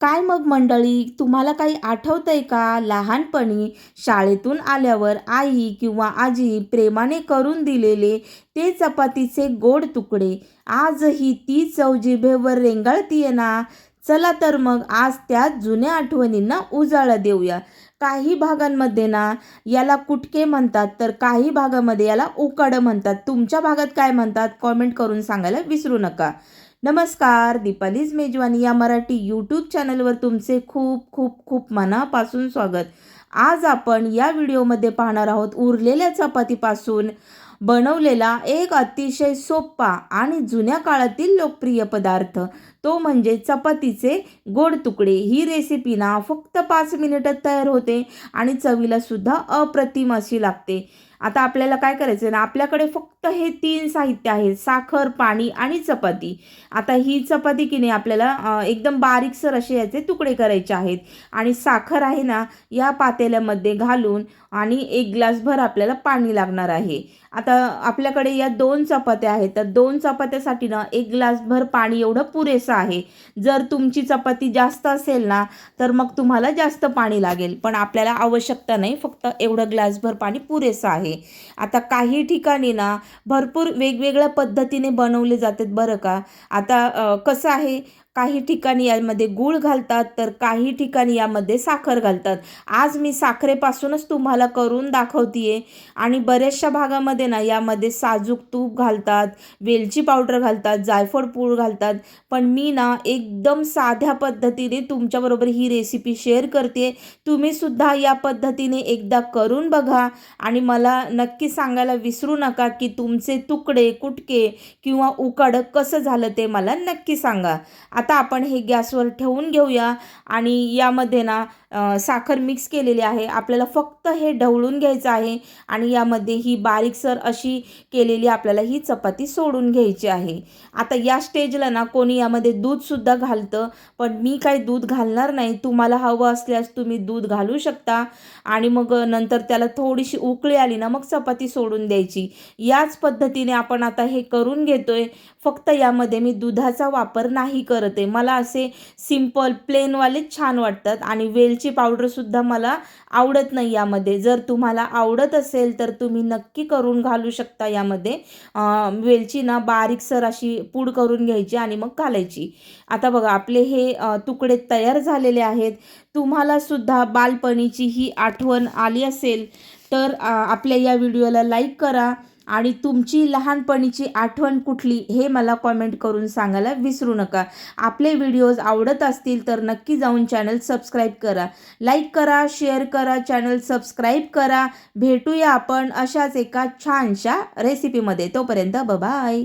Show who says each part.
Speaker 1: काय मग मंडळी तुम्हाला काही आठवतंय का? लहानपणी शाळेतून आल्यावर आई किंवा आजी प्रेमाने करून दिलेले ते चपातीचे गोड तुकडे. आजही ती चव जिभेवर रेंगाळतीये ना? चला तर मग आज त्या जुन्या आठवणींना उजाळा देऊया. काही भागांमध्ये ना याला कुटके म्हणतात तर काही भागामध्ये याला उकाडं म्हणतात. तुमच्या भागात काय म्हणतात? कॉमेंट करून सांगायला विसरू नका. नमस्कार दीपालीज मेजवानी या मराठी यूट्यूब चॅनलवर तुमचे खूप खूप खूप मनापासून स्वागत. आज आपण या व्हिडिओमध्ये पाहणार आहोत उरलेल्या चपातीपासून बनवलेला एक अतिशय सोपा आणि जुन्या काळातील लोकप्रिय पदार्थ. तो म्हणजे चपातीचे गोड तुकडे. ही रेसिपी ना फक्त पाच मिनिटात तयार होते आणि चवीला सुद्धा अप्रतिम अशी लागते. आता आपल्याला काय करायचं आहे ना आपल्याकडे फक्त हे तीन साहित्य आहे साखर पाणी आणि चपाती. आता ही चपाती की नाही आपल्याला एकदम बारीकसर असे याचे तुकडे करायचे आहेत. आणि साखर आहे ना या पातेल्यामध्ये घालून आणि एक ग्लासभर आपल्याला पाणी लागणार आहे. आता आपल्याकडे या दोन चपात्या आहेत तर दोन चपात्यासाठी ना एक ग्लासभर पाणी एवढं पुरेसं आहे. जर तुमची चपाती जास्त असेल ना तर मग तुम्हाला जास्त पाणी लागेल. पण आपल्याला आवश्यकता नाही फक्त एवढं ग्लासभर पाणी पुरेसं आहे. आता काही ठिकाणी ना भरपूर वेगवेगळ्या पद्धतीने बनवले जातात बरं का. आता कसं आहे काही ठिकाणी यामध्ये गूळ घालतात तर काही ठिकाणी यामध्ये साखर घालतात. आज मी साखरेपासूनच तुम्हाला करून दाखवतीये. आणि बऱ्याचशा भागामध्ये ना यामध्ये साजूक तूप घालतात वेलची पावडर घालतात जायफळ पूळ घालतात. पण मी ना एकदम साध्या पद्धतीने तुमच्याबरोबर ही रेसिपी शेअर करते तुम्ही सुद्धा या पद्धतीने एकदा करून बघा. आणि मला नक्की सांगायला विसरू नका की तुमचे तुकडे कुटके किंवा उकाडं कसं झालं ते मला नक्की सांगा. आता आपण हे गॅसवर ठेवून घेऊया. आणि यामध्ये ना साखर मिक्स केलेली आहे. आपल्याला फक्त हे ढवळून घ्यायचं आहे. आणि यामध्ये ही बारीकसर अशी केलेली आपल्याला ही चपाती सोडून घ्यायची आहे. आता या स्टेजला ना कोणी यामध्ये दूधसुद्धा घालतं. पण मी काही दूध घालणार नाही. तुम्हाला हवं असल्यास तुम्ही दूध घालू शकता. आणि मग नंतर त्याला थोडीशी उकळी आली ना मग चपाती सोडून द्यायची. याच पद्धतीने आपण आता हे करून घेतोय. फक्त यामध्ये मी दुधाचा वापर नाही करत करते मला असे सिंपल प्लेनवालेच छान वाटतात. आणि वेलची पावडरसुद्धा मला आवडत नाही यामध्ये. जर तुम्हाला आवडत असेल तर तुम्ही नक्की करून घालू शकता यामध्ये. वेलची ना बारीकसर अशी पूड करून घ्यायची आणि मग घालायची. आता बघा आपले हे तुकडे तयार झालेले आहेत. तुम्हालासुद्धा बालपणीची ही आठवण आली असेल तर आपल्या या व्हिडिओला लाईक करा. आणि तुमची लहानपणीची आठवण कुठली हे मला कॉमेंट करून सांगायला विसरू नका. आपले व्हिडिओज आवडत असतील तर नक्की जाऊन चॅनल सबस्क्राईब करा. लाईक करा शेअर करा चॅनल सबस्क्राईब करा. भेटूया आपण अशाच एका छानशा रेसिपीमध्ये तोपर्यंत बबाय